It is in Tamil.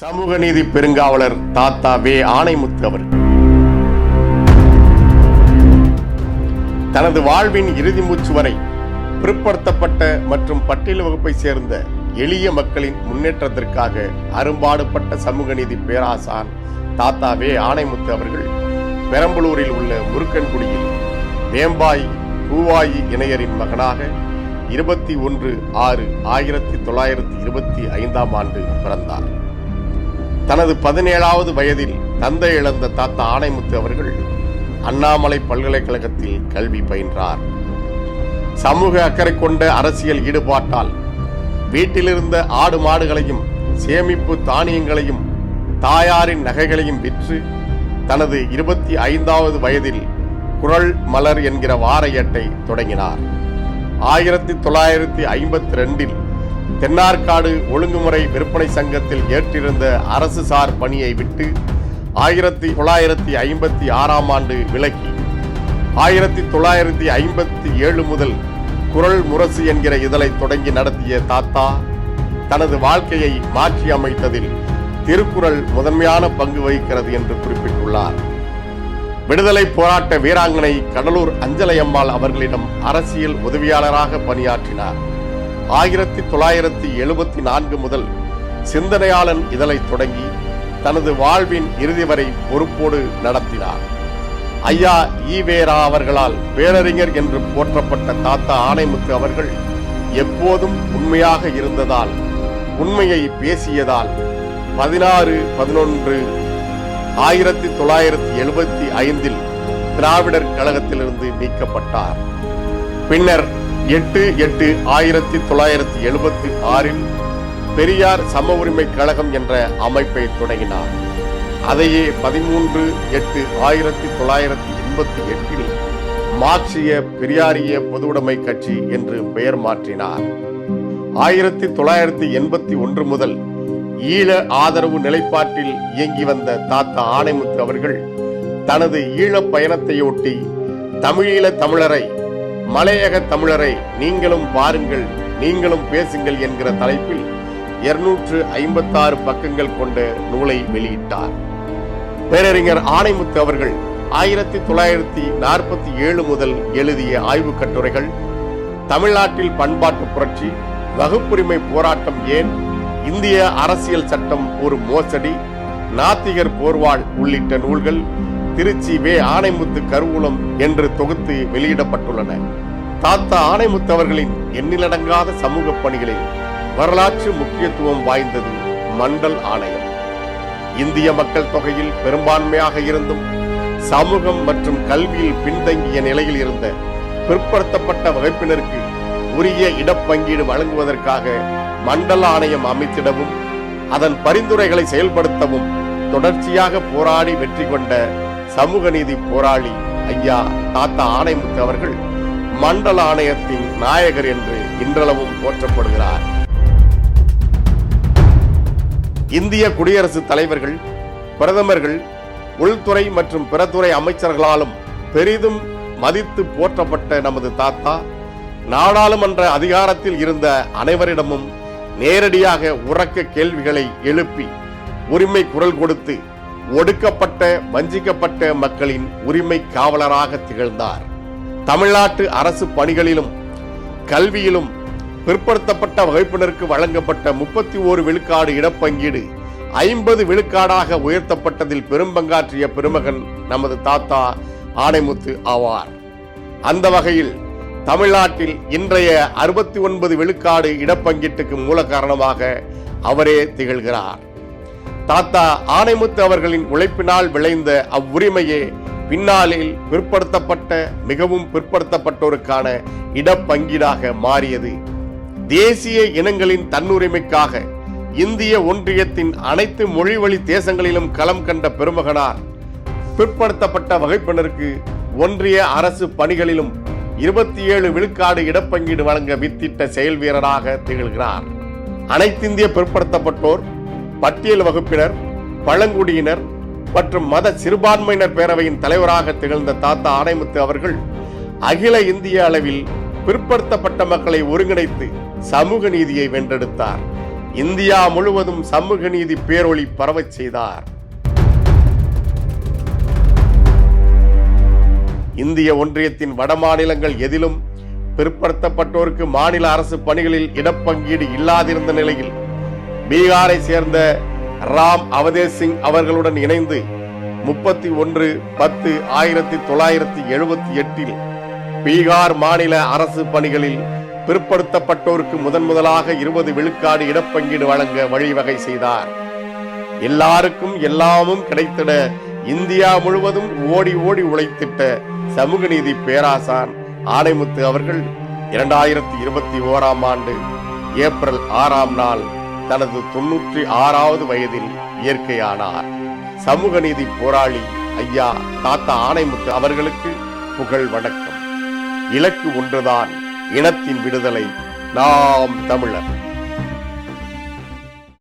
சமூக நீதி பெருங்காவலர் தாத்தா வே ஆணைமுத்து அவர்கள் தனது வாழ்வின் இறுதி மூச்சு வரை பிற்படுத்தப்பட்ட மற்றும் பட்டியல் வகுப்பை சேர்ந்த எளிய மக்களின் முன்னேற்றத்திற்காக அரும்பாடுபட்ட சமூக நீதி பேராசான் தாத்தா வே ஆணைமுத்து அவர்கள். பெரம்பலூரில் உள்ள முருக்கன்குடியில் வேம்பாய் பூவாயி இணையரின் மகனாக இருபத்தி ஒன்று ஆறு ஆயிரத்தி தொள்ளாயிரத்தி இருபத்தி ஐந்தாம் ஆண்டு பிறந்தார். தனது பதினேழாவது வயதில் தந்தை இழந்த தாத்தா ஆணைமுத்து அவர்கள் அண்ணாமலை பல்கலைக்கழகத்தில் கல்வி பயின்றார். சமூக அக்கறை கொண்ட அரசியல் ஈடுபாட்டால் வீட்டிலிருந்த ஆடு மாடுகளையும் சேமிப்பு தானியங்களையும் தாயாரின் நகைகளையும் விற்று தனது இருபத்தி ஐந்தாவது வயதில் குரல் மலர் என்கிற வார ஏட்டை தொடங்கினார். ஆயிரத்தி தொள்ளாயிரத்தி ஐம்பத்தி ரெண்டில் தென்னார்காடு ஒழுங்குமுறை விற்பனை சங்கத்தில் ஏற்றிருந்த அரசு சார் பணியை விட்டு ஆயிரத்தி தொள்ளாயிரத்தி ஐம்பத்தி ஆறாம் ஆண்டு விலக்கி ஆயிரத்தி தொள்ளாயிரத்தி ஐம்பத்தி ஏழு முதல் குரல் முரசு என்கிற இதழை தொடங்கி நடத்திய தாத்தா தனது வாழ்க்கையை மாற்றி அமைத்ததில் திருக்குறள் முதன்மையான பங்கு வகிக்கிறது என்று குறிப்பிட்டுள்ளார். விடுதலை போராட்ட வீராங்கனை கடலூர் அஞ்சலையம்மாள் அவர்களிடம் அரசியல் உதவியாளராக பணியாற்றினார். ஆயிரத்தி தொள்ளாயிரத்தி எழுபத்தி நான்கு முதல் சிந்தனையாளன் இதழை தொடங்கி தனது வாழ்வின் இறுதி வரை பொறுப்போடு நடத்தினார். ஐயா ஈவேரா அவர்களால் பேரறிஞர் என்று போற்றப்பட்ட தாத்தா ஆணைமுத்து அவர்கள் எப்போதும் உண்மையாக இருந்ததால் உண்மையை பேசியதால் பதினாறு பதினொன்று ஆயிரத்தி தொள்ளாயிரத்தி எழுபத்தி ஐந்தில் திராவிடர் கழகத்திலிருந்து நீக்கப்பட்டார் பின்னர் எட்டு எட்டு ஆயிரத்தி தொள்ளாயிரத்தி எழுபத்தி ஆறில் பெரியார் சம உரிமை கழகம் என்ற அமைப்பை தொடங்கினார். அதையே பதிமூன்று எட்டு ஆயிரத்தி தொள்ளாயிரத்தி எண்பத்தி எட்டில் மார்க்சிய பெரியாரிய பொதுவுடைமை கட்சி என்று பெயர் மாற்றினார். ஆயிரத்தி தொள்ளாயிரத்தி எண்பத்தி ஒன்று முதல் ஈழ ஆதரவு நிலைப்பாட்டில் இயங்கி வந்த தாத்தா ஆணைமுத்து அவர்கள் தனது ஈழப் பயணத்தையொட்டி தமிழீழ தமிழரை மலையக தமிழரை நீங்களும் பாருங்கள் நீங்களும் பேசுங்கள் என்கிற தலைப்பில் இருநூற்று ஐம்பத்தாறு பக்கங்கள் கொண்ட நூலை வெளியிட்டார். பேரறிஞர் ஆணைமுத்து அவர்கள் ஆயிரத்தி தொள்ளாயிரத்தி நாற்பத்தி ஏழு முதல் எழுதிய ஆய்வுக் கட்டுரைகள் தமிழ்நாட்டில் பண்பாட்டு புரட்சி வகுப்புரிமை போராட்டம் ஏன் இந்திய அரசியல் சட்டம் ஒரு மோசடி நாத்திகர் போர்வாள் உள்ளிட்ட நூல்கள் திருச்சி வே ஆணைமுத்து கருவூலம் என்று தொகுத்து வெளியிடப்பட்டுள்ளன. தாத்தா ஆணைமுத்து அவர்களின் எண்ணிலடங்காத சமூக பணிகளில் வரலாற்று முக்கியத்துவம் வாய்ந்தது மண்டல் ஆணையம். இந்திய மக்கள் தொகையில் பெரும்பான்மையாக இருந்தும் சமூகம் மற்றும் கல்வியில் பின்தங்கிய நிலையில் இருந்த பிற்படுத்தப்பட்ட வகுப்பினருக்கு உரிய இடப்பங்கீடு வழங்குவதற்காக மண்டல ஆணையம் அமைத்திடவும் அதன் பரிந்துரைகளை செயல்படுத்தவும் தொடர்ச்சியாக போராடி வெற்றி கொண்ட சமூக நீதி போராளி ஐயா தாத்தா ஆணைமுத்து அவர்கள் மண்டல ஆணையத்தின் நாயகர் என்று இன்றளவும் போற்றப்படுகிறார். இந்திய குடியரசுத் தலைவர்கள் பிரதமர்கள் உள்துறை மற்றும் பிற துறை அமைச்சர்களாலும் பெரிதும் மதித்து போற்றப்பட்ட நமது தாத்தா நாடாளுமன்ற அதிகாரத்தில் இருந்த அனைவரிடமும் நேரடியாக உறக்க கேள்விகளை எழுப்பி உரிமை குரல் கொடுத்து ஒடுக்கப்பட்ட வஞ்சிக்கப்பட்ட மக்களின் உரிமை காவலராக திகழ்ந்தார். தமிழ்நாட்டு அரசு பணிகளிலும் கல்வியிலும் பிற்படுத்தப்பட்ட வகுப்பினருக்கு வழங்கப்பட்ட முப்பத்தி ஓரு விழுக்காடு இடப்பங்கீடு ஐம்பது விழுக்காடாக உயர்த்தப்பட்டதில் பெரும்பங்காற்றிய பெருமகன் நமது தாத்தா ஆணைமுத்து ஆவார். அந்த வகையில் தமிழ்நாட்டில் இன்றைய அறுபத்தி ஒன்பது விழுக்காடு இடப்பங்கீட்டுக்கு மூல காரணமாக அவரே திகழ்கிறார். தாத்தா ஆணைமுத்து அவர்களின் உழைப்பினால் விளைந்த அவ்வுரிமையே பின்னாளில் பிற்படுத்தப்பட்ட மிகவும் பிற்படுத்தப்பட்டோருக்கான இடப்பங்கீடாக மாறியது. தேசிய இனங்களின் தன்னுரிமைக்காக இந்திய ஒன்றியத்தின் அனைத்து மொழிவழி தேசங்களிலும் களம் கண்ட பெருமகனார். பிற்படுத்தப்பட்ட வகைப்பினருக்கு ஒன்றிய அரசு பணிகளிலும் இருபத்தி ஏழு விழுக்காடு இடப்பங்கீடு வழங்க வித்திட்ட செயல் வீரராக திகழ்கிறார். அனைத்திந்திய பிற்படுத்தப்பட்டோர் பட்டியல் வகுப்பினர் பழங்குடியினர் மற்றும் மத சிறுபான்மையினர் பேரவையின் தலைவராக திகழ்ந்த தாத்தா ஆணைமுத்து அவர்கள் அகில இந்திய அளவில் பிற்படுத்தப்பட்ட மக்களை ஒருங்கிணைத்து சமூக நீதியை வென்றெடுத்தார். இந்தியா முழுவதும் சமூக நீதி பேரொளி பரவச் செய்தார். இந்திய ஒன்றியத்தின் வடமாநிலங்கள் எதிலும் பிற்படுத்தப்பட்டோருக்கு மாநில அரசு பணிகளில் இடப்பங்கீடு இல்லாதிருந்த நிலையில் பீகாரை சேர்ந்த ராம் அவதேஷ் சிங் அவர்களுடன் இணைந்து முப்பத்தி ஒன்று பத்து ஆயிரத்தி தொள்ளாயிரத்தி எழுபத்தி எட்டில் பீகார் மாநில அரசு பணிகளில் பிற்படுத்தப்பட்டோருக்கு முதன் முதலாக இருபது விழுக்காடு இடப்பங்கீடு வழங்க வழிவகை செய்தார். எல்லாருக்கும் எல்லாமும் கிடைத்திட இந்தியா முழுவதும் ஓடி ஓடி உழைத்திட்ட சமூக நீதி பேராசான் ஆணைமுத்து அவர்கள் இரண்டாயிரத்தி இருபத்தி ஓராம் ஆண்டு ஏப்ரல் ஆறாம் நாள் தனது தொன்னூற்றி ஆறாவது வயதில் இயற்கையானார். சமூக நீதி போராளி ஐயா தாத்தா ஆணைமுத்து அவர்களுக்கு புகழ் வணக்கம். இலக்கு ஒன்றுதான் இனத்தின் விடுதலை. நாம் தமிழர்.